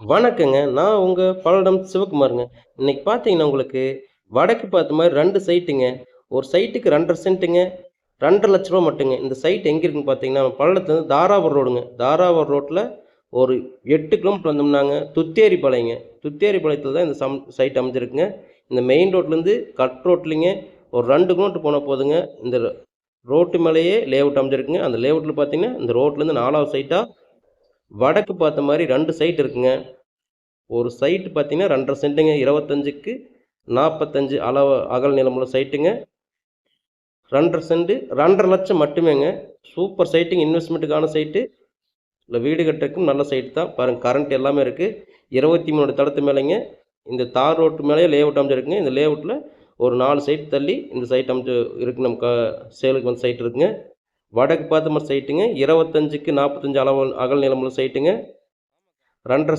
வணக்கங்க. நான் உங்க பல்லடம் சிவகுமாருங்க. இன்னைக்கு பார்த்தீங்கன்னா, உங்களுக்கு வடக்கு பார்த்த மாதிரி ரெண்டு சைட்டுங்க. ஒரு சைட்டுக்கு 2 1/2 சென்ட்டுங்க. ரூ. 2,50,000 மட்டுங்க. இந்த சைட் எங்கே இருக்குன்னு பார்த்தீங்கன்னா, பல்லடத்துலேருந்து தாராபுரம் ரோடுங்க. தாராபுரம் ரோட்டில் ஒரு எட்டு கிலோமீட்டர் வந்தோம்னாங்க, துத்தேரிப்பாளையங்க. துத்தேரிப்பாளையத்தில தான் இந்த சம் சைட் அமைஞ்சிருக்குங்க. இந்த மெயின் ரோட்லேருந்து கட் ரோட்லிங்க ஒரு ரெண்டு கிலோமீட்டர் போனால் போதுங்க. இந்த ரோட்டு மேலேயே லேஅவுட் அமைஞ்சிருக்குங்க. அந்த லேஅவுட்டில் பார்த்தீங்கன்னா, இந்த ரோட்லேருந்து நாலாவது சைட்டாக வடக்கு பார்த்த மாதிரி ரெண்டு சைட் இருக்குங்க. ஒரு சைட்டு பார்த்தீங்கன்னா 2 1/2 சென்ட்டுங்க. 25க்கு 45 அளவு அகல் நிலமுள்ள சைட்டுங்க. 2 1/2 சென்ட் 2,50,000 லட்சம் மட்டுமேங்க. சூப்பர் சைட்டுங்க. இன்வெஸ்ட்மெண்ட்டுக்கான சைட்டு. இல்லை வீடு கட்டுறதுக்கும் நல்ல சைட் தான். பாருங்க கரண்ட் எல்லாமே இருக்குது இருபத்தி மூணு தளத்து மேலேங்க. இந்த தார் ரோட்டு மேலேயே லேஅவுட் அமைஞ்சிருக்குங்க. இந்த லேஅவுட்ல ஒரு நாலு சைட் தள்ளி இந்த சைட் அமைஞ்சு இருக்கு. க சேலுக்கு வந்து சைட் இருக்குங்க. வடக்கு பார்த்து சைட்டுங்க இருபத்தஞ்சுக்கு நாற்பத்தஞ்சு அளவு அகல் நிலமுள்ள சைட்டுங்க ரெண்டரை